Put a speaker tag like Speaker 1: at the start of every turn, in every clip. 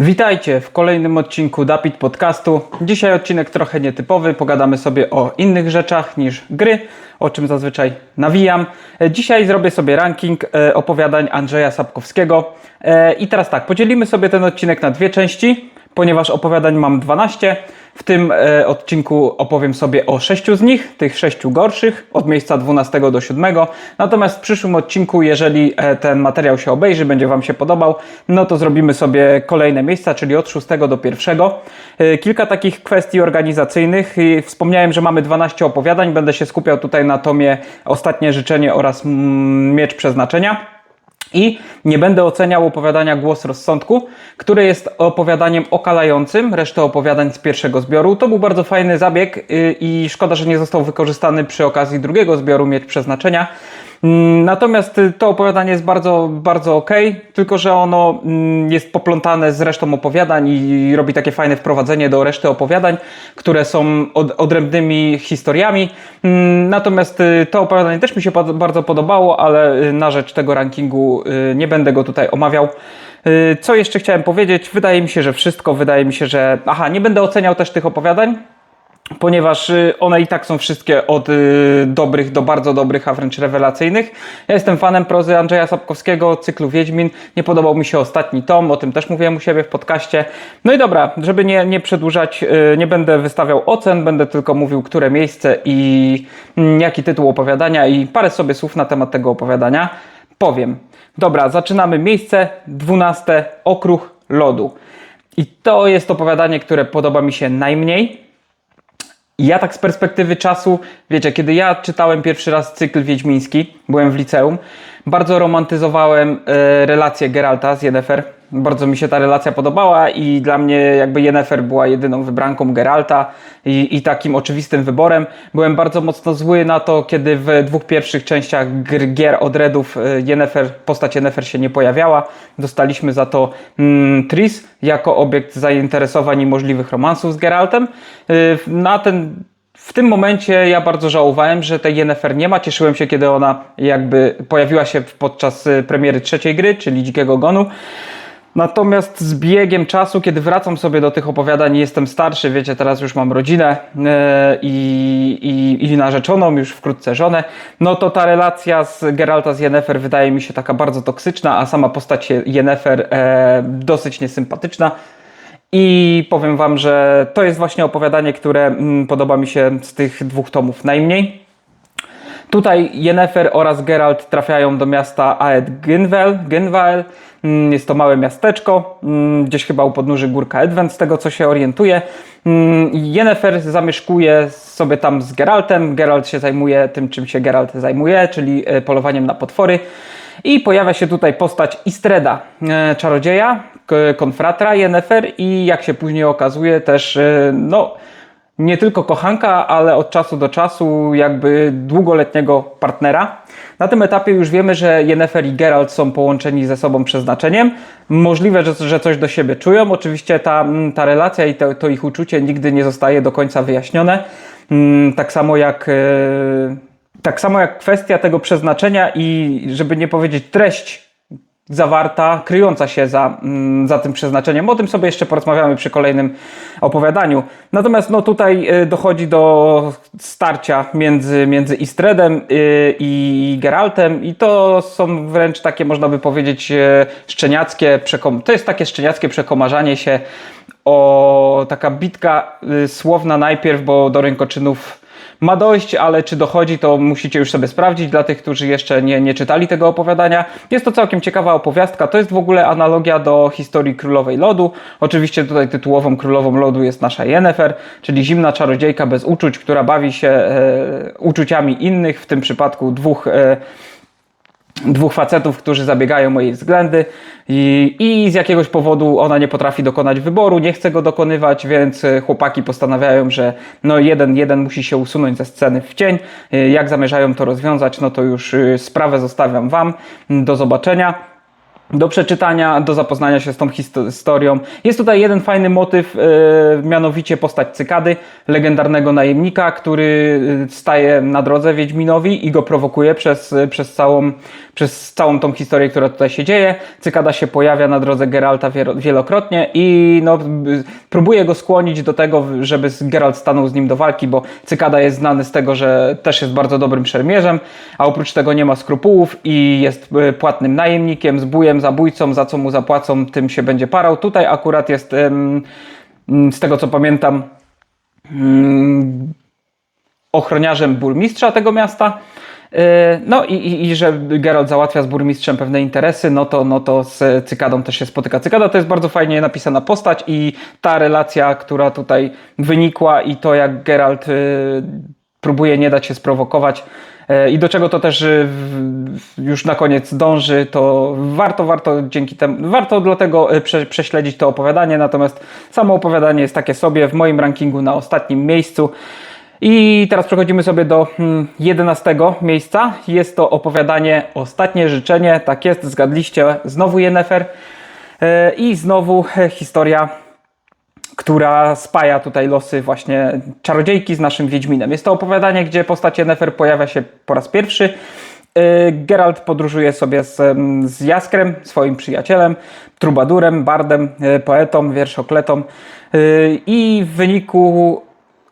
Speaker 1: Witajcie w kolejnym odcinku Dapit Podcastu. Dzisiaj odcinek trochę nietypowy, pogadamy sobie o innych rzeczach niż gry, o czym zazwyczaj nawijam. E, Dzisiaj zrobię sobie ranking e, opowiadań Andrzeja Sapkowskiego. E, I teraz tak, podzielimy sobie ten odcinek na dwie części, ponieważ opowiadań mam 12. W tym e, odcinku opowiem sobie o sześciu z nich, tych sześciu gorszych, od miejsca 12 do 7. Natomiast w przyszłym odcinku, jeżeli e, ten materiał się obejrzy, będzie Wam się podobał, no to zrobimy sobie kolejne miejsca, czyli od 6 do 1. E, Kilka takich kwestii organizacyjnych. I Wspomniałem, że mamy 12 opowiadań. Będę się skupiał tutaj na tomie Ostatnie życzenie oraz mm, Miecz Przeznaczenia. I nie będę oceniał opowiadania Głos Rozsądku, które jest opowiadaniem okalającym resztę opowiadań z pierwszego zbioru. To był bardzo fajny zabieg yy, i szkoda, że nie został wykorzystany przy okazji drugiego zbioru Miecz Przeznaczenia. Mm, Natomiast y, to opowiadanie jest bardzo, bardzo ok, tylko że ono mm, jest poplątane z resztą opowiadań i robi takie fajne wprowadzenie do reszty opowiadań, które są od, odrębnymi historiami. Mm, Natomiast y, to opowiadanie też mi się bardzo podobało, ale y, na rzecz tego rankingu nie będę go tutaj omawiał. Co jeszcze chciałem powiedzieć? Wydaje mi się, że wszystko. Wydaje mi się, że. Aha, nie będę oceniał też tych opowiadań, ponieważ y, one i tak są wszystkie od y, dobrych do bardzo dobrych, a wręcz rewelacyjnych. Ja jestem fanem prozy Andrzeja Sapkowskiego, cyklu Wiedźmin. Nie podobał mi się ostatni tom, o tym też mówiłem u siebie w podcaście. No i dobra, żeby nie, nie przedłużać, y, nie będę wystawiał ocen, będę tylko mówił, które miejsce i mm, jaki tytuł opowiadania i parę sobie słów na temat tego opowiadania powiem. Dobra, zaczynamy miejsce 12. Okruch lodu. I to jest opowiadanie, które podoba mi się najmniej. Ja tak z perspektywy czasu, wiecie, kiedy ja czytałem pierwszy raz cykl wiedźmiński, byłem w liceum, bardzo romantyzowałem e, relację Geralta z Yennefer. Bardzo mi się ta relacja podobała i dla mnie jakby Yennefer była jedyną wybranką Geralta i, i takim oczywistym wyborem. Byłem bardzo mocno zły na to, kiedy w dwóch pierwszych częściach gier od Redów Yennefer, postać Yennefer się nie pojawiała. Dostaliśmy za to mm, Tris jako obiekt zainteresowań i możliwych romansów z Geraltem. E, Na ten w tym momencie ja bardzo żałowałem, że tej Yennefer nie ma. Cieszyłem się, kiedy ona jakby pojawiła się podczas y, premiery trzeciej gry, czyli Dzikiego Gonu. Natomiast z biegiem czasu, kiedy wracam sobie do tych opowiadań jestem starszy, wiecie, teraz już mam rodzinę e, i, i, i narzeczoną, już wkrótce żonę, no to ta relacja z Geralta z Yennefer wydaje mi się taka bardzo toksyczna, a sama postać Yennefer e, dosyć niesympatyczna. I powiem Wam, że to jest właśnie opowiadanie, które mm, podoba mi się z tych dwóch tomów najmniej. Tutaj Yennefer oraz Geralt trafiają do miasta Aed Gynwel. Gynwel. Mm, Jest to małe miasteczko, mm, gdzieś chyba u podnóży górka Edwent, z tego co się orientuję. Mm, Yennefer zamieszkuje sobie tam z Geraltem. Geralt się zajmuje tym, czym się Geralt zajmuje, czyli e, polowaniem na potwory. I pojawia się tutaj postać Istreda, e, czarodzieja, konfratra Yennefer i jak się później okazuje też, e, no nie tylko kochanka, ale od czasu do czasu jakby długoletniego partnera. Na tym etapie już wiemy, że Yennefer i Geralt są połączeni ze sobą przeznaczeniem. Możliwe, że, że coś do siebie czują. Oczywiście ta, mm, ta relacja i to, to ich uczucie nigdy nie zostaje do końca wyjaśnione. Mm, Tak samo jak... e, Tak samo jak kwestia tego przeznaczenia i żeby nie powiedzieć treść zawarta, kryjąca się za, mm, za tym przeznaczeniem. O tym sobie jeszcze porozmawiamy przy kolejnym opowiadaniu. Natomiast no, tutaj y, dochodzi do starcia między, między Istredem y, i Geraltem i to są wręcz takie, można by powiedzieć, y, szczeniackie, przekom- to jest takie szczeniackie przekomarzanie się o taka bitka słowna najpierw, bo do rękoczynów ma dojść, ale czy dochodzi, to musicie już sobie sprawdzić dla tych, którzy jeszcze nie, nie czytali tego opowiadania. Jest to całkiem ciekawa opowiastka. To jest w ogóle analogia do historii Królowej Lodu. Oczywiście tutaj tytułową Królową Lodu jest nasza Yennefer, czyli zimna czarodziejka bez uczuć, która bawi się e, uczuciami innych, w tym przypadku dwóch e, dwóch facetów, którzy zabiegają o jej względy i, i z jakiegoś powodu ona nie potrafi dokonać wyboru, nie chce go dokonywać, więc e, chłopaki postanawiają, że no jeden, jeden musi się usunąć ze sceny w cień. E, Jak zamierzają to rozwiązać, no to już e, sprawę zostawiam Wam. Do zobaczenia do przeczytania, do zapoznania się z tą histo- historią. Jest tutaj jeden fajny motyw, mianowicie postać Cykady, legendarnego najemnika, który staje na drodze Wiedźminowi i go prowokuje przez, przez, całą, przez całą tą historię, która tutaj się dzieje. Cykada się pojawia na drodze Geralta wielo- wielokrotnie i no, próbuje go skłonić do tego, żeby Geralt stanął z nim do walki, bo Cykada jest znany z tego, że też jest bardzo dobrym szermierzem, a oprócz tego nie ma skrupułów i jest y, płatnym najemnikiem, zbójem, zabójcą, za co mu zapłacą, tym się będzie parał. Tutaj akurat jest, z tego co pamiętam, ochroniarzem burmistrza tego miasta. Yy, No i, i, i że Geralt załatwia z burmistrzem pewne interesy, no to, no to z Cykadą też się spotyka. Cykada to jest bardzo fajnie napisana postać i ta relacja, która tutaj wynikła i to jak Geralt yy, próbuje nie dać się sprowokować yy, i do czego to też już na koniec dąży, to warto, warto dzięki temu, warto dlatego prze, prześledzić to opowiadanie, natomiast samo opowiadanie jest takie sobie w moim rankingu na ostatnim miejscu. I teraz przechodzimy sobie do mm, 11 miejsca. Jest to opowiadanie Ostatnie życzenie. Tak jest, zgadliście. Znowu Yennefer. E, I znowu e, historia, która spaja tutaj losy właśnie czarodziejki z naszym Wiedźminem. Jest to opowiadanie, gdzie postać Yennefer pojawia się po raz pierwszy. E, Geralt podróżuje sobie z, z Jaskrem, swoim przyjacielem, trubadurem, bardem, poetą, wierszokletą. I w wyniku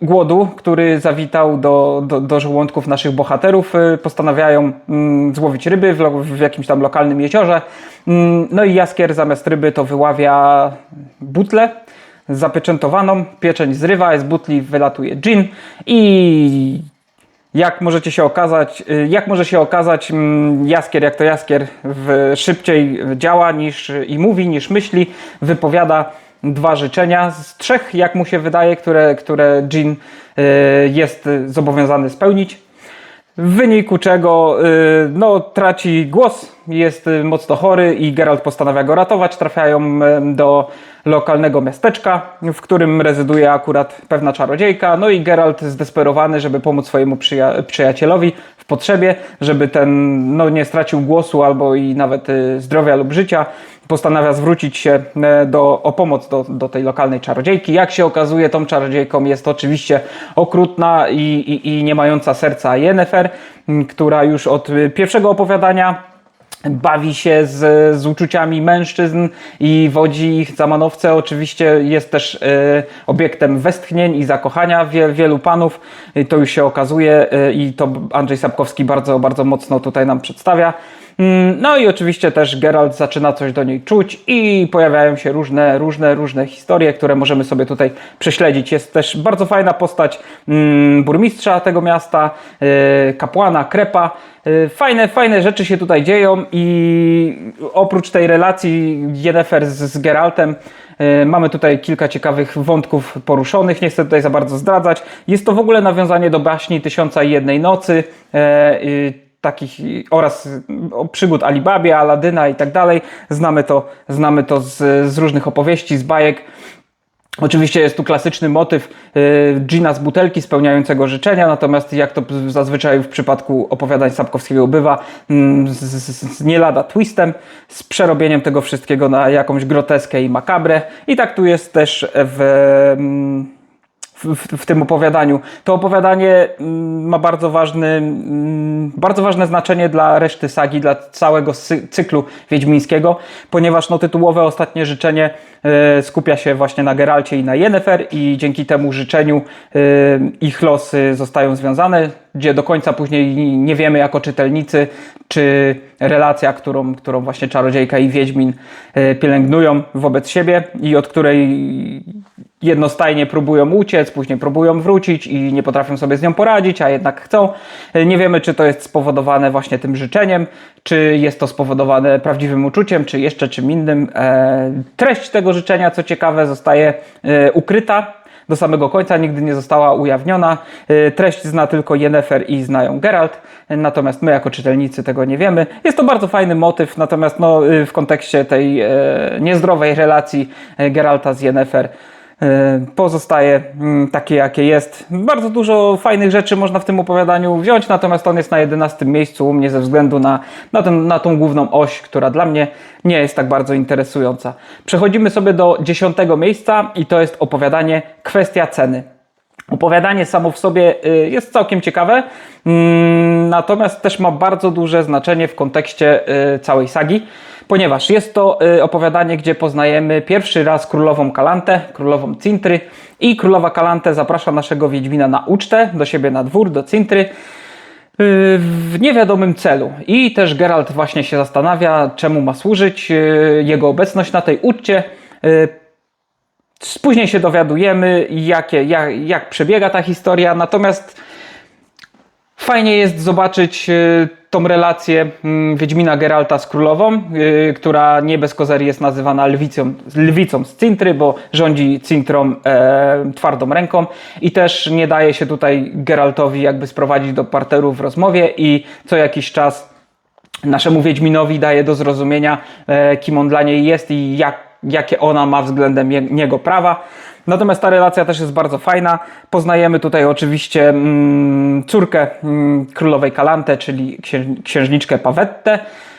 Speaker 1: głodu, który zawitał do, do, do żołądków naszych bohaterów, y, postanawiają mm, złowić ryby w, w jakimś tam lokalnym jeziorze. Mm, No i Jaskier zamiast ryby to wyławia butlę zapieczętowaną, pieczeń zrywa, z butli wylatuje gin i jak możecie się okazać, y, jak może się okazać, mm, Jaskier, jak to Jaskier, w, szybciej działa niż i mówi, niż myśli, wypowiada dwa życzenia z trzech, jak mu się wydaje, które, które Jean y, jest zobowiązany spełnić. W wyniku czego y, no, traci głos, jest mocno chory i Geralt postanawia go ratować. Trafiają y, do lokalnego miasteczka, w którym rezyduje akurat pewna czarodziejka. No i Geralt zdesperowany, żeby pomóc swojemu przyja- przyjacielowi w potrzebie, żeby ten no, nie stracił głosu albo i nawet zdrowia lub życia, postanawia zwrócić się e, do, o pomoc do, do tej lokalnej czarodziejki. Jak się okazuje, tą czarodziejką jest oczywiście okrutna i, i, i nie mająca serca Yennefer, m, która już od y, pierwszego opowiadania bawi się z, z uczuciami mężczyzn i wodzi ich za manowce. Oczywiście jest też e, obiektem westchnień i zakochania wie, wielu panów. I to już się okazuje e, i to Andrzej Sapkowski bardzo, bardzo mocno tutaj nam przedstawia. Mm, No i oczywiście też Geralt zaczyna coś do niej czuć i pojawiają się różne, różne, różne historie, które możemy sobie tutaj prześledzić. Jest też bardzo fajna postać mm, burmistrza tego miasta, e, kapłana, krepa. E, Fajne, fajne rzeczy się tutaj dzieją i oprócz tej relacji Yennefer z, z Geraltem e, mamy tutaj kilka ciekawych wątków poruszonych. Nie chcę tutaj za bardzo zdradzać. Jest to w ogóle nawiązanie do baśni Tysiąca i Jednej Nocy. Takich oraz przygód Alibabie, Aladyna i tak dalej. Znamy to, znamy to z, z różnych opowieści, z bajek. Oczywiście jest tu klasyczny motyw y, dżina z butelki spełniającego życzenia, natomiast jak to zazwyczaj w przypadku opowiadań Sapkowskiego bywa, mm, z, z, z nie lada twistem, z przerobieniem tego wszystkiego na jakąś groteskę i makabrę. I tak tu jest też w, mm, w, w, tym opowiadaniu. To opowiadanie mm, ma bardzo, ważny, mm, bardzo ważne znaczenie dla reszty sagi, dla całego cyklu wiedźmińskiego, ponieważ no, tytułowe ostatnie życzenie e, skupia się właśnie na Geralcie i na Yennefer i dzięki temu życzeniu e, ich losy zostają związane, gdzie do końca później nie wiemy jako czytelnicy, czy relacja, którą, którą właśnie czarodziejka i Wiedźmin e, pielęgnują wobec siebie i od której jednostajnie próbują uciec, później próbują wrócić i nie potrafią sobie z nią poradzić, a jednak chcą. Nie wiemy, czy to jest spowodowane właśnie tym życzeniem, czy jest to spowodowane prawdziwym uczuciem, czy jeszcze czym innym. E, Treść tego życzenia, co ciekawe, zostaje e, ukryta do samego końca, nigdy nie została ujawniona. E, Treść zna tylko Yennefer i znają Geralt, e, natomiast my jako czytelnicy tego nie wiemy. Jest to bardzo fajny motyw, natomiast no, e, w kontekście tej e, niezdrowej relacji e, Geralta z Yennefer e, pozostaje mm, takie, jakie jest. Bardzo dużo fajnych rzeczy można w tym opowiadaniu wziąć, natomiast on jest na 11 miejscu u mnie ze względu na, na, ten, na tą główną oś, która dla mnie nie jest tak bardzo interesująca. Przechodzimy sobie do 10 miejsca i to jest opowiadanie Kwestia ceny. Opowiadanie samo w sobie y, jest całkiem ciekawe, mm, natomiast też ma bardzo duże znaczenie w kontekście y, całej sagi, ponieważ jest to y, opowiadanie, gdzie poznajemy pierwszy raz królową Kalantę, królową Cintry i królowa Kalantę zaprasza naszego Wiedźmina na ucztę do siebie na dwór, do Cintry w niewiadomym celu. I też Geralt właśnie się zastanawia, czemu ma służyć jego obecność na tej uczcie. Później się dowiadujemy, jakie, jak, jak przebiega ta historia, natomiast fajnie jest zobaczyć y, tą relację mm, Wiedźmina Geralta z królową, y, która nie bez kozery jest nazywana lwicą, lwicą z Cintry, bo rządzi Cintrą e, twardą ręką i też nie daje się tutaj Geraltowi jakby sprowadzić do parteru w rozmowie i co jakiś czas naszemu Wiedźminowi daje do zrozumienia, e, kim on dla niej jest i jak jakie ona ma względem niego prawa. Natomiast ta relacja też jest bardzo fajna. Poznajemy tutaj oczywiście mm, córkę mm, królowej Kalante, czyli księżniczkę Pawettę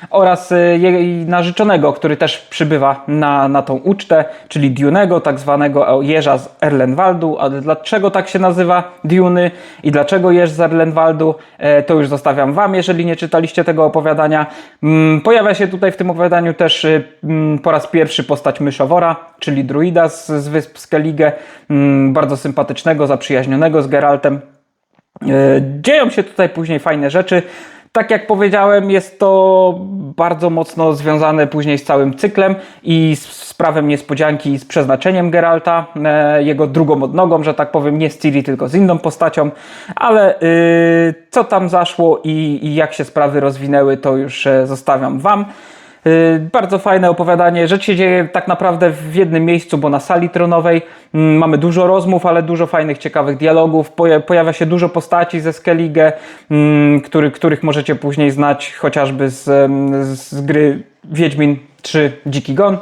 Speaker 1: oraz y, jej narzeczonego, który też przybywa na, na tą ucztę, czyli Dunego, tak zwanego jeża z Erlenwaldu. A dlaczego tak się nazywa Duny i dlaczego jeż z Erlenwaldu, e, to już zostawiam Wam, jeżeli nie czytaliście tego opowiadania. Mm, pojawia się tutaj w tym opowiadaniu też y, mm, po raz pierwszy postać Myszowora, czyli druida z, z wysp Skellige, mm, bardzo sympatycznego, zaprzyjaźnionego z Geraltem. E, dzieją się tutaj później fajne rzeczy tak jak powiedziałem, jest to bardzo mocno związane później z całym cyklem i z, z prawem niespodzianki i z przeznaczeniem Geralta, e, jego drugą odnogą, że tak powiem, nie z Ciri, tylko z inną postacią, ale y, co tam zaszło i, i jak się sprawy rozwinęły, to już e, zostawiam Wam. Y, bardzo fajne opowiadanie. Rzecz się dzieje tak naprawdę w jednym miejscu, bo na sali tronowej mm, mamy dużo rozmów, ale dużo fajnych, ciekawych dialogów. Pojawia się dużo postaci ze Skellige, mm, który, których możecie później znać chociażby z, z gry Wiedźmin 3 Dziki Gon.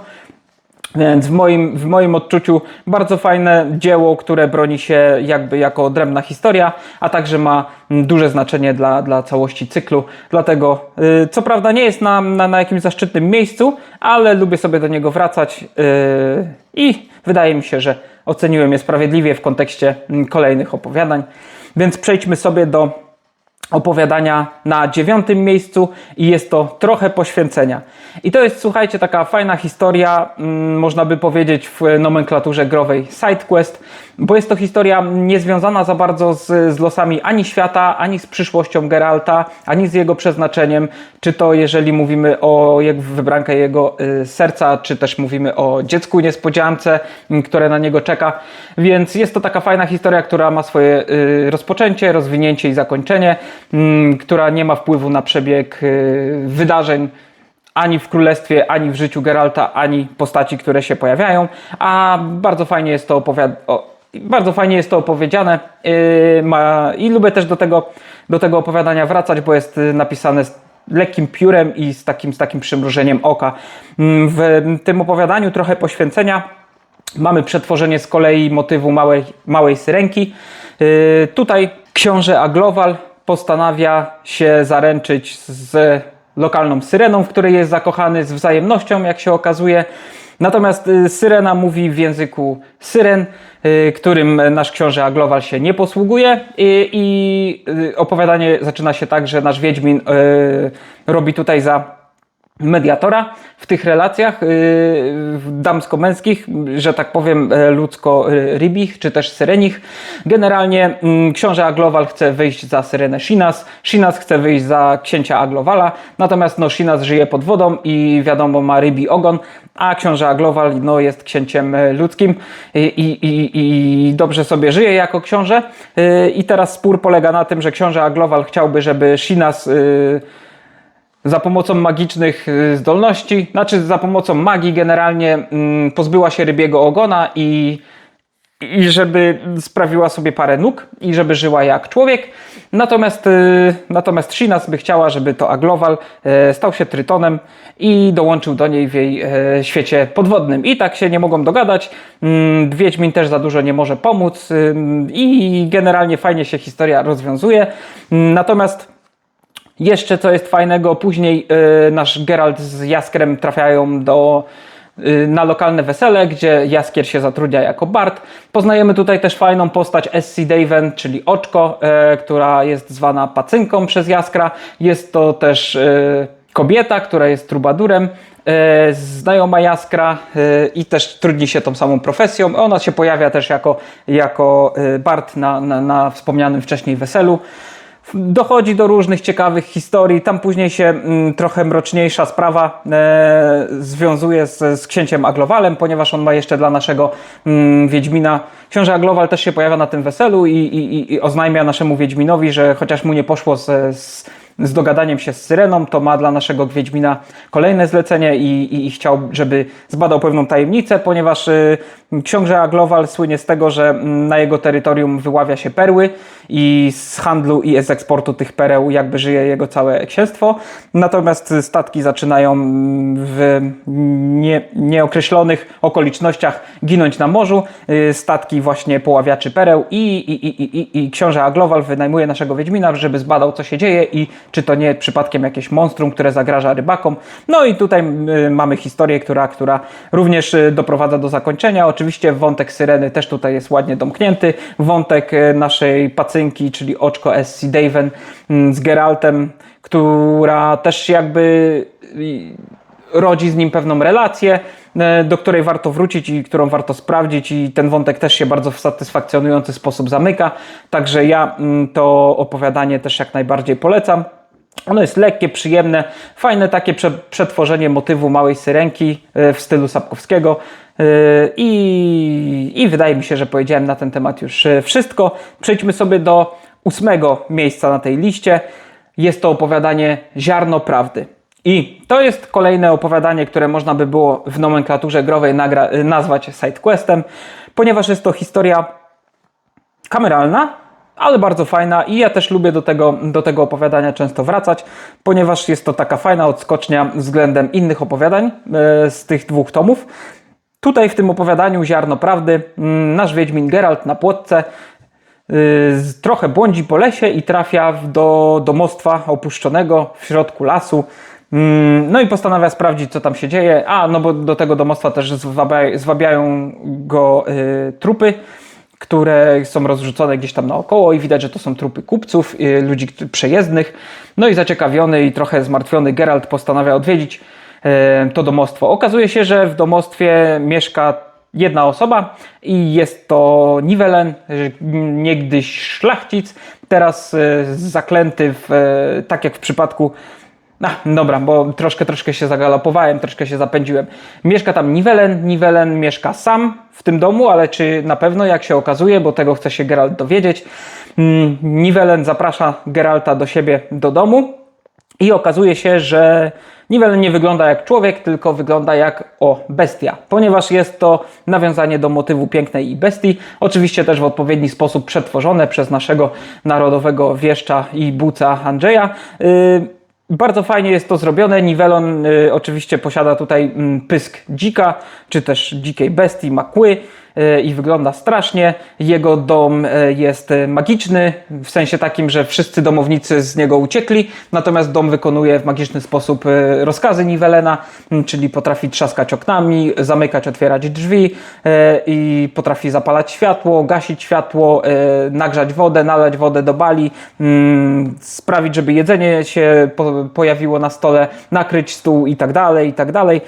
Speaker 1: Więc w moim, w moim odczuciu bardzo fajne dzieło, które broni się jakby jako odrębna historia, a także ma duże znaczenie dla, dla całości cyklu. Dlatego, yy, co prawda, nie jest na, na, na jakimś zaszczytnym miejscu, ale lubię sobie do niego wracać yy, i wydaje mi się, że oceniłem je sprawiedliwie w kontekście kolejnych opowiadań. Więc przejdźmy sobie do opowiadania na dziewiątym miejscu i jest to trochę poświęcenia. I to jest, słuchajcie, taka fajna historia, mm, można by powiedzieć w nomenklaturze growej SideQuest, bo jest to historia niezwiązana za bardzo z, z losami ani świata, ani z przyszłością Geralta, ani z jego przeznaczeniem, czy to jeżeli mówimy o wybrankę jego y, serca, czy też mówimy o dziecku niespodziance, y, które na niego czeka. Więc jest to taka fajna historia, która ma swoje y, rozpoczęcie, rozwinięcie i zakończenie. Która nie ma wpływu na przebieg wydarzeń ani w królestwie, ani w życiu Geralta, ani postaci, które się pojawiają, a bardzo fajnie jest to opowiadane. Bardzo fajnie jest to opowiedziane yy, ma, i lubię też do tego, do tego opowiadania wracać, bo jest y, napisane z lekkim piórem i z takim, z takim przymrużeniem oka. Mm, w tym opowiadaniu trochę poświęcenia mamy przetworzenie z kolei motywu małej, małej syrenki. Yy, tutaj książę Aglowal postanawia się zaręczyć z lokalną syreną, w której jest zakochany z wzajemnością, jak się okazuje. Natomiast y, syrena mówi w języku syren, y, którym nasz książę Aglowal się nie posługuje i, i y, opowiadanie zaczyna się tak, że nasz Wiedźmin robi tutaj za mediatora w tych relacjach yy, damsko-męskich, że tak powiem e, ludzko-rybich, czy też syrenich. Generalnie yy, książę Aglowal chce wyjść za syrenę Shinas, Shinas chce wyjść za księcia Aglowala, natomiast no, Shinas żyje pod wodą i wiadomo ma rybi ogon, a książę Aglowal no, jest księciem e, ludzkim i, i, i dobrze sobie żyje jako książę. Yy, I teraz spór polega na tym, że książę Aglowal chciałby, żeby Shinas yy, za pomocą magicznych y, zdolności, znaczy za pomocą magii generalnie mm, pozbyła się rybiego ogona i, i żeby sprawiła sobie parę nóg i żeby żyła jak człowiek. Natomiast, y, natomiast Shinas by chciała, żeby to Aglowal y, stał się Trytonem i dołączył do niej w jej świecie podwodnym. I tak się nie mogą dogadać. Mm, Wiedźmin też za dużo nie może pomóc i generalnie fajnie się historia rozwiązuje. Natomiast jeszcze co jest fajnego, później yy, nasz Geralt z Jaskrem trafiają do y, na lokalne wesele, gdzie Jaskier się zatrudnia jako Bart. Poznajemy tutaj też fajną postać SC Daven, czyli Oczko, e, która jest zwana Pacynką przez Jaskra. Jest to też e, kobieta, która jest trubadurem, e, znajoma Jaskra e, i też trudni się tą samą profesją. Ona się pojawia też jako, jako e, Bart na, na, na wspomnianym wcześniej weselu. Dochodzi do różnych ciekawych historii. Tam później się mm, trochę mroczniejsza sprawa e, związuje z, z księciem Aglowalem, ponieważ on ma jeszcze dla naszego mm, Wiedźmina. Książę Aglowal też się pojawia na tym weselu i, i, i- oznajmia naszemu Wiedźminowi, że chociaż mu nie poszło z, z, z dogadaniem się z Syreną, to ma dla naszego Wiedźmina kolejne zlecenie i, i, i chciał, żeby zbadał pewną tajemnicę, ponieważ y, książę Aglowal słynie z tego, że mm, na jego terytorium wyławia się perły i z handlu i z eksportu tych pereł jakby żyje jego całe księstwo. Natomiast statki zaczynają mm, w nie, nieokreślonych okolicznościach ginąć na morzu. Y, Statki właśnie poławiaczy pereł i, i, i, i, i, książę Aglowal wynajmuje naszego Wiedźmina, żeby zbadał co się dzieje i czy to nie przypadkiem jakieś monstrum, które zagraża rybakom. No i tutaj mamy historię, która, która również y, doprowadza do zakończenia. Oczywiście wątek Syreny też tutaj jest ładnie domknięty. Wątek y, naszej pacynki, czyli oczko SC Daven z Geraltem, która też jakby rodzi z nim pewną relację, e, do której warto wrócić i którą warto sprawdzić i ten wątek też się bardzo w satysfakcjonujący sposób zamyka. Także ja to opowiadanie też jak najbardziej polecam. Ono jest lekkie, przyjemne, fajne takie prze, przetworzenie motywu małej syrenki e, w stylu Sapkowskiego. E, I, I wydaje mi się, że powiedziałem na ten temat już e, wszystko. Przejdźmy sobie do ósmego miejsca na tej liście. Jest to opowiadanie Ziarno Prawdy. I to jest kolejne opowiadanie, które można by było w nomenklaturze growej nazwać sidequestem, ponieważ jest to historia kameralna, ale bardzo fajna i ja też lubię do tego, do tego opowiadania często wracać, ponieważ jest to taka fajna odskocznia względem innych opowiadań e, z tych dwóch tomów. Tutaj w tym opowiadaniu Ziarno Prawdy mm, nasz Wiedźmin Geralt na płotce z- trochę błądzi po lesie i trafia do domostwa opuszczonego w środku lasu. Mm, No i postanawia sprawdzić, co tam się dzieje. A, no bo do tego domostwa też zwabia, zwabiają go y, trupy, które są rozrzucone gdzieś tam naokoło i widać, że to są trupy kupców, y, ludzi przejezdnych. No i zaciekawiony i trochę zmartwiony Geralt postanawia odwiedzić e, to domostwo. Okazuje się, że w domostwie mieszka jedna osoba i jest to Nivelen, niegdyś szlachcic, teraz e, zaklęty w, tak jak w przypadku a, dobra, bo troszkę, troszkę się zagalopowałem, troszkę się zapędziłem. Mieszka tam Nivelen, Nivelen mieszka sam w tym domu, ale czy na pewno, jak się okazuje, bo tego chce się Geralt dowiedzieć. Mm, Nivelen zaprasza Geralta do siebie do domu i okazuje się, że Nivelen nie wygląda jak człowiek, tylko wygląda jak o bestia, ponieważ jest to nawiązanie do motywu pięknej i bestii, oczywiście też w odpowiedni sposób przetworzone przez naszego narodowego wieszcza i buca Andrzeja. Yy, bardzo fajnie jest to zrobione. Nivelon y, oczywiście posiada tutaj mm, pysk dzika, czy też dzikiej bestii, ma kły y, i wygląda strasznie. Jego dom y, jest y, magiczny, w sensie takim, że wszyscy domownicy z niego uciekli, natomiast dom wykonuje w magiczny sposób y, rozkazy Nivelena, mm, czyli potrafi trzaskać oknami, zamykać, otwierać drzwi i potrafi zapalać światło, gasić światło, nagrzać wodę, nalać wodę do bali, sprawić, żeby jedzenie się po, pojawiło na stole, nakryć stół i tak dalej, i tak dalej.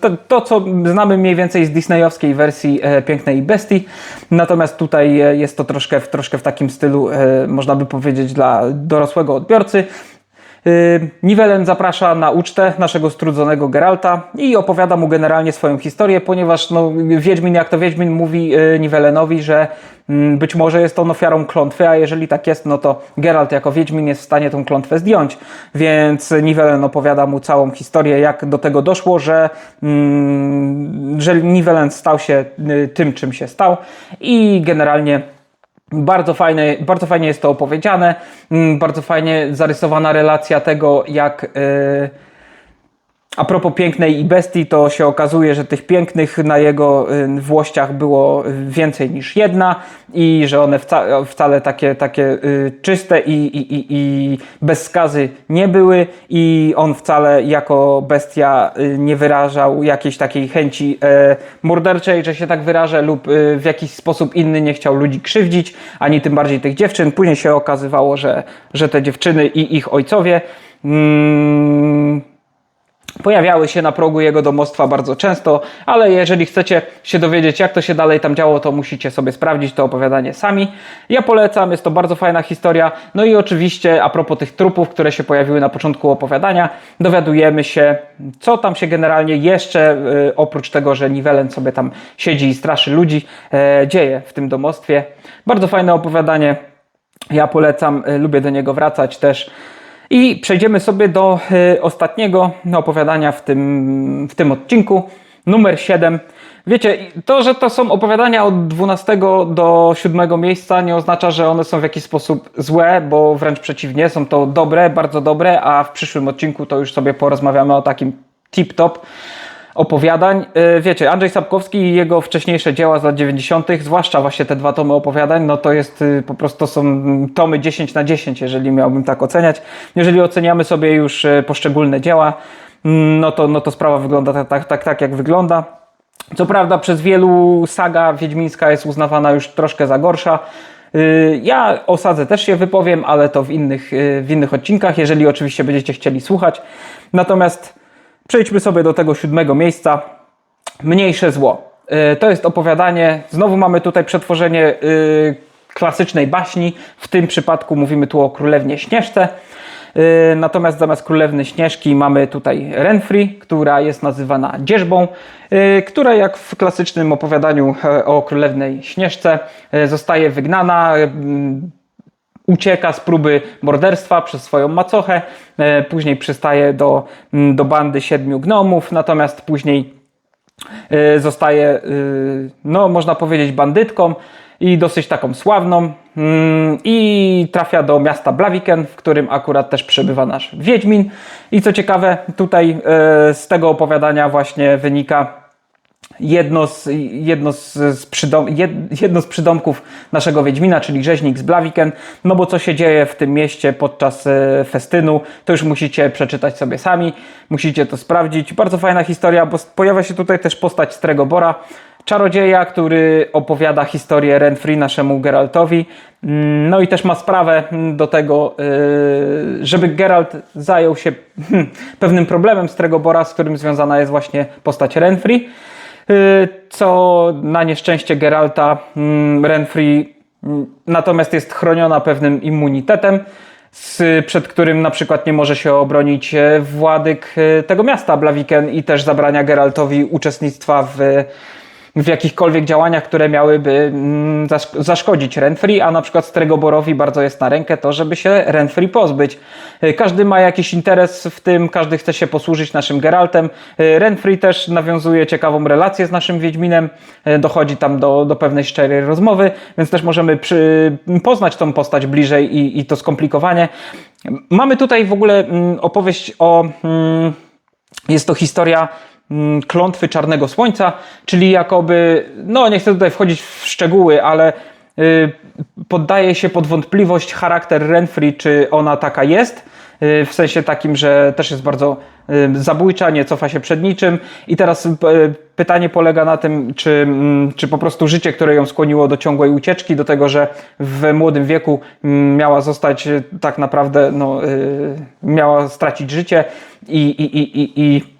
Speaker 1: To, to co znamy mniej więcej z disneyowskiej wersji e, Pięknej Bestii, natomiast tutaj e, jest to troszkę, troszkę w takim stylu, e, można by powiedzieć, dla dorosłego odbiorcy. Yy, Nivelen zaprasza na ucztę naszego strudzonego Geralta i opowiada mu generalnie swoją historię, ponieważ no, Wiedźmin, jak to Wiedźmin, mówi Nivelenowi, że być może jest on ofiarą klątwy, a jeżeli tak jest, no to Geralt jako Wiedźmin jest w stanie tą klątwę zdjąć. Więc Nivelen opowiada mu całą historię, jak do tego doszło, że, mm, że Nivelen stał się y, tym, czym się stał i generalnie bardzo fajne, bardzo fajnie jest to opowiedziane, mm, bardzo fajnie zarysowana relacja tego, jak, yy, a propos pięknej i bestii, to się okazuje, że tych pięknych na jego y, włościach było więcej niż jedna i że one wca, wcale takie, takie y, czyste i, i, i, bez skazy nie były i on wcale jako bestia y, nie wyrażał jakiejś takiej chęci e, morderczej, że się tak wyrażę, lub y, w jakiś sposób inny nie chciał ludzi krzywdzić, ani tym bardziej tych dziewczyn. Później się okazywało, że, że te dziewczyny i ich ojcowie mm, pojawiały się na progu jego domostwa bardzo często, ale jeżeli chcecie się dowiedzieć, jak to się dalej tam działo, to musicie sobie sprawdzić to opowiadanie sami. Ja polecam, jest to bardzo fajna historia. No i oczywiście, a propos tych trupów, które się pojawiły na początku opowiadania, dowiadujemy się, co tam się generalnie jeszcze, y, oprócz tego, że Niwelen sobie tam siedzi i straszy ludzi, e, dzieje w tym domostwie. Bardzo fajne opowiadanie. Ja polecam, y, lubię do niego wracać też. I przejdziemy sobie do y, ostatniego opowiadania w tym, w tym odcinku, numer 7. Wiecie, to, że to są opowiadania od 12 do 7 miejsca nie oznacza, że one są w jakiś sposób złe, bo wręcz przeciwnie, są to dobre, bardzo dobre, a w przyszłym odcinku to już sobie porozmawiamy o takim tip-top opowiadań. Y, Wiecie, Andrzej Sapkowski i jego wcześniejsze dzieła z lat 90., zwłaszcza właśnie te dwa tomy opowiadań, no to jest y, po prostu są tomy 10 na 10, jeżeli miałbym tak oceniać. Jeżeli oceniamy sobie już y, poszczególne dzieła, mm, no to, no to sprawa wygląda tak, tak, tak, tak jak wygląda. Co prawda przez wielu saga wiedźmińska jest uznawana już troszkę za gorsza. Y, Ja o sadze też się wypowiem, ale to w innych, y, w innych odcinkach, jeżeli oczywiście będziecie chcieli słuchać. Natomiast przejdźmy sobie do tego siódmego miejsca. Mniejsze zło. Y, To jest opowiadanie, znowu mamy tutaj przetworzenie y, klasycznej baśni. W tym przypadku mówimy tu o Królewnie Śnieżce. Y, Natomiast zamiast Królewny Śnieżki mamy tutaj Renfri, która jest nazywana Dzierzbą, y, która jak w klasycznym opowiadaniu e, o Królewnej Śnieżce e, zostaje wygnana, mm, ucieka z próby morderstwa przez swoją macochę, e, później przystaje do, mm, do bandy siedmiu gnomów, natomiast później e, zostaje, e, no można powiedzieć, bandytką i dosyć taką sławną mm, i trafia do miasta Blaviken, w którym akurat też przebywa nasz Wiedźmin. I co ciekawe, tutaj z tego opowiadania właśnie wynika jedno z, jedno z, z przydom, jed, jedno z przydomków naszego Wiedźmina, czyli rzeźnik z Blaviken. No bo co się dzieje w tym mieście podczas e, festynu, to już musicie przeczytać sobie sami, musicie to sprawdzić. Bardzo fajna historia, bo pojawia się tutaj też postać Stregobora, czarodzieja, który opowiada historię Renfri naszemu Geraltowi. Mm, No i też ma sprawę do tego, yy, żeby Geralt zajął się hmm, pewnym problemem Stregobora, z którym związana jest właśnie postać Renfri. Yy, Co na nieszczęście Geralta mm, Renfri mm, natomiast jest chroniona pewnym immunitetem, przed którym na przykład nie może się obronić e, władyk e, tego miasta Blaviken i też zabrania Geraltowi uczestnictwa w w jakichkolwiek działaniach, które miałyby mm, zasz- zaszkodzić Renfri, a na przykład Stregoborowi bardzo jest na rękę to, żeby się Renfri pozbyć. Y, Każdy ma jakiś interes w tym, każdy chce się posłużyć naszym Geraltem. Y, Renfri też nawiązuje ciekawą relację z naszym Wiedźminem, y, dochodzi tam do, do pewnej szczerej rozmowy, więc też możemy przy, poznać tą postać bliżej i, i to skomplikowanie. Mamy tutaj w ogóle mm, opowieść o... mm, jest to historia klątwy czarnego słońca, czyli jakoby, no nie chcę tutaj wchodzić w szczegóły, ale y, poddaje się pod wątpliwość charakter Renfri, czy ona taka jest, y, w sensie takim, że też jest bardzo y, zabójcza, nie cofa się przed niczym. I teraz pytanie polega na tym, czy, mm, czy po prostu życie, które ją skłoniło do ciągłej ucieczki, do tego, że w młodym wieku mm, miała zostać tak naprawdę, no, miała stracić życie i, i, i, i, i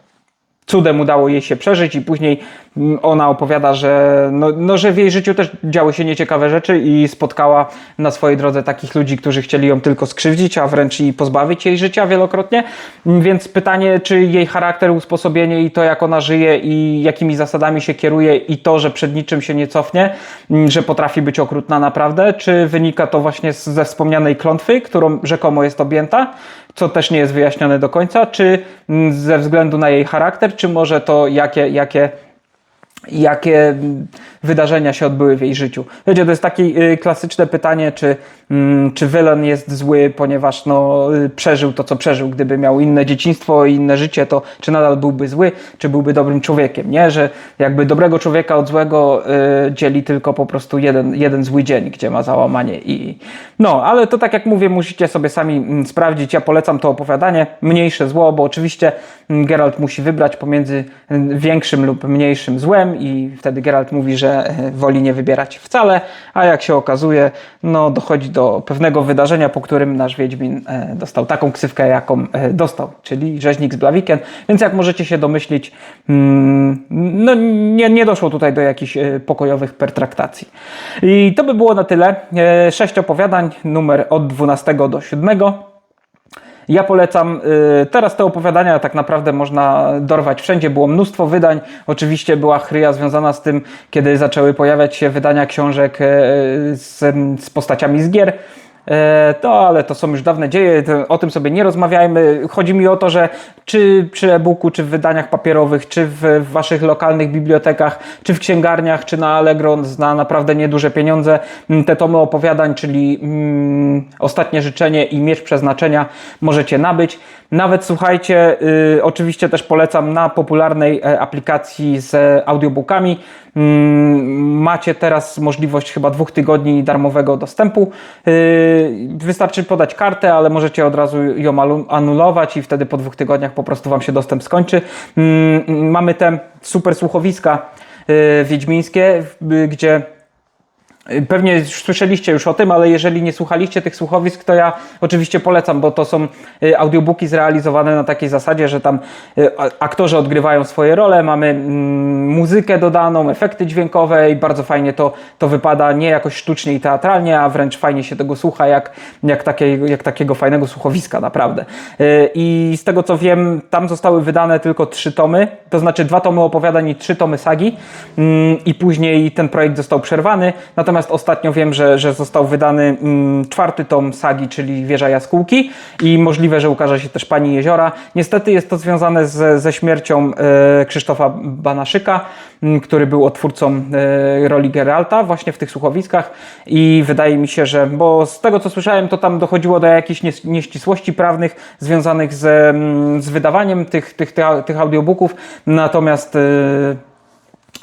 Speaker 1: cudem udało jej się przeżyć i później mm, ona opowiada, że, no, no, że w jej życiu też działy się nieciekawe rzeczy i spotkała na swojej drodze takich ludzi, którzy chcieli ją tylko skrzywdzić, a wręcz i pozbawić jej życia wielokrotnie. Mm, Więc pytanie, czy jej charakter, usposobienie i to, jak ona żyje i jakimi zasadami się kieruje i to, że przed niczym się nie cofnie, mm, że potrafi być okrutna naprawdę, czy wynika to właśnie ze wspomnianej klątwy, którą rzekomo jest objęta, co też nie jest wyjaśnione do końca, czy ze względu na jej charakter, czy może to jakie, jakie, jakie wydarzenia się odbyły w jej życiu. Wiecie, to jest takie y, klasyczne pytanie, czy, mm, czy Welen jest zły, ponieważ no, y, przeżył to, co przeżył. Gdyby miał inne dzieciństwo i inne życie, to czy nadal byłby zły, czy byłby dobrym człowiekiem, nie? Że jakby dobrego człowieka od złego y, dzieli tylko po prostu jeden, jeden zły dzień, gdzie ma załamanie i... No, ale to tak jak mówię, musicie sobie sami mm, sprawdzić. Ja polecam to opowiadanie. Mniejsze zło, bo oczywiście mm, Geralt musi wybrać pomiędzy większym lub mniejszym złem i wtedy Geralt mówi, że e, woli nie wybierać wcale, a jak się okazuje, no dochodzi do pewnego wydarzenia, po którym nasz Wiedźmin e, dostał taką ksywkę, jaką e, dostał, czyli rzeźnik z Blawiken, więc jak możecie się domyślić, mm, no nie, nie doszło tutaj do jakichś pokojowych pertraktacji. I to by było na tyle. Sześć opowiadań, numer od 12 do 7. Ja polecam. y, Teraz te opowiadania tak naprawdę można dorwać wszędzie. Było mnóstwo wydań. Oczywiście była chryja związana z tym, kiedy zaczęły pojawiać się wydania książek e, z, z postaciami z gier. E, To, ale to są już dawne dzieje, o tym sobie nie rozmawiajmy. Chodzi mi o to, że czy przy e-booku, czy w wydaniach papierowych, czy w, waszych lokalnych bibliotekach, czy w księgarniach, czy na Allegro za naprawdę nieduże pieniądze m, te tomy opowiadań, czyli mm, Ostatnie Życzenie i Miecz Przeznaczenia możecie nabyć. Nawet słuchajcie, y, oczywiście też polecam na popularnej e, aplikacji z audiobookami. Mm, Macie teraz możliwość chyba dwóch tygodni darmowego dostępu. Y, Wystarczy podać kartę, ale możecie od razu ją anulować i wtedy po dwóch tygodniach po prostu Wam się dostęp skończy. Mm, Mamy te super słuchowiska y, wiedźmińskie, y, gdzie Pewnie już słyszeliście już o tym, ale jeżeli nie słuchaliście tych słuchowisk, to ja oczywiście polecam, bo to są y, audiobooki zrealizowane na takiej zasadzie, że tam y, aktorzy odgrywają swoje role, mamy mm, muzykę dodaną, efekty dźwiękowe i bardzo fajnie to, to wypada, nie jakoś sztucznie i teatralnie, a wręcz fajnie się tego słucha, jak, jak, takiego, jak takiego fajnego słuchowiska, naprawdę. Y, I z tego co wiem, tam zostały wydane tylko trzy tomy, to znaczy dwa tomy opowiadań i trzy tomy sagi mm, i później ten projekt został przerwany, natomiast ostatnio wiem, że, że został wydany mm, czwarty tom sagi, czyli Wieża Jaskółki i możliwe, że ukaże się też Pani Jeziora. Niestety jest to związane z, ze śmiercią e, Krzysztofa Banaszyka, m, który był odtwórcą e, roli Geralta właśnie w tych słuchowiskach i wydaje mi się, że, bo z tego co słyszałem, to tam dochodziło do jakichś nieścisłości prawnych związanych z, mm, z wydawaniem tych, tych, tych, audiobooków, natomiast e,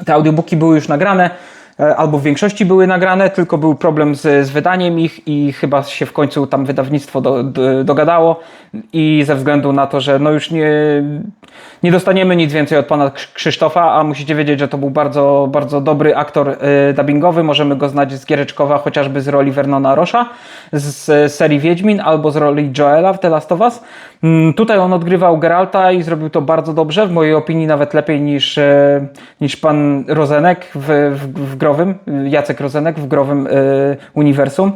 Speaker 1: te audiobooki były już nagrane, albo w większości były nagrane, tylko był problem z, z wydaniem ich i chyba się w końcu tam wydawnictwo do, do, dogadało. I ze względu na to, że no już nie, nie dostaniemy nic więcej od pana Krz- Krzysztofa, a musicie wiedzieć, że to był bardzo, bardzo dobry aktor e, dubbingowy, możemy go znać z Giereczkowa chociażby z roli Vernona Rosza, z, serii Wiedźmin albo z roli Joela w The Last of Us. Mm, Tutaj on odgrywał Geralta i zrobił to bardzo dobrze, w mojej opinii nawet lepiej niż, e, niż pan Rozenek w, w, w growym, Jacek Rozenek w growym uniwersum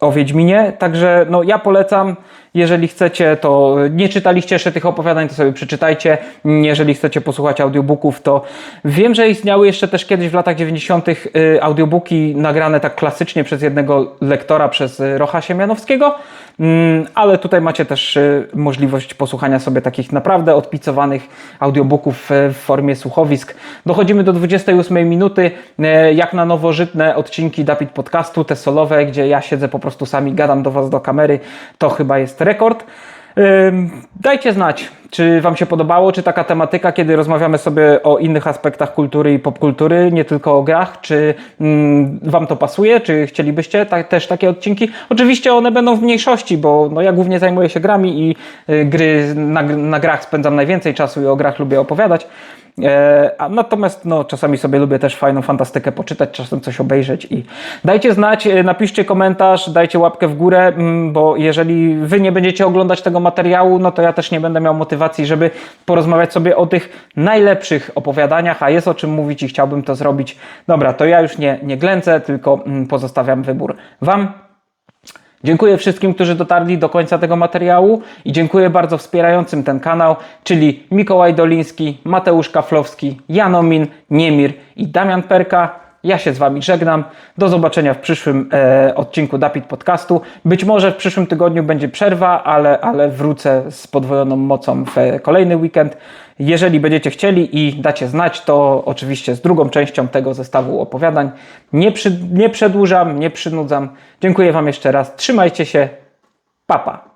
Speaker 1: o Wiedźminie. Także no, ja polecam, jeżeli chcecie, to nie czytaliście jeszcze tych opowiadań, to sobie przeczytajcie. Jeżeli chcecie posłuchać audiobooków, to wiem, że istniały jeszcze też kiedyś w latach 90. y, audiobooki nagrane tak klasycznie przez jednego lektora, przez Rocha Siemianowskiego, ale tutaj macie też y, możliwość posłuchania sobie takich naprawdę odpicowanych audiobooków y, w formie słuchowisk. Dochodzimy do 28 minuty, y, jak na nowożytne odcinki Dapit Podcastu, te solowe, gdzie ja siedzę po prostu sami, gadam do Was do kamery, to chyba jest rekord. Dajcie znać, czy Wam się podobało, czy taka tematyka, kiedy rozmawiamy sobie o innych aspektach kultury i popkultury, nie tylko o grach, czy mm, Wam to pasuje, czy chcielibyście ta, też takie odcinki? Oczywiście one będą w mniejszości, bo no, ja głównie zajmuję się grami i y, gry na, na grach spędzam najwięcej czasu i o grach lubię opowiadać. E, a natomiast no, czasami sobie lubię też fajną fantastykę poczytać, czasem coś obejrzeć i dajcie znać, e, napiszcie komentarz, dajcie łapkę w górę, mm, bo jeżeli wy nie będziecie oglądać tego materiału, no to ja też nie będę miał motywacji, żeby porozmawiać sobie o tych najlepszych opowiadaniach, a jest o czym mówić i chciałbym to zrobić. Dobra, to ja już nie, nie glęcę, tylko mm, pozostawiam wybór wam. Dziękuję wszystkim, którzy dotarli do końca tego materiału i dziękuję bardzo wspierającym ten kanał, czyli Mikołaj Doliński, Mateusz Kaflowski, Janomin, Niemir i Damian Perka. Ja się z Wami żegnam. Do zobaczenia w przyszłym e, odcinku Dapit Podcastu. Być może w przyszłym tygodniu będzie przerwa, ale, ale wrócę z podwojoną mocą w e, kolejny weekend. Jeżeli będziecie chcieli i dacie znać, to oczywiście z drugą częścią tego zestawu opowiadań. Nie, przy, nie przedłużam, nie przynudzam. Dziękuję Wam jeszcze raz. Trzymajcie się. Papa.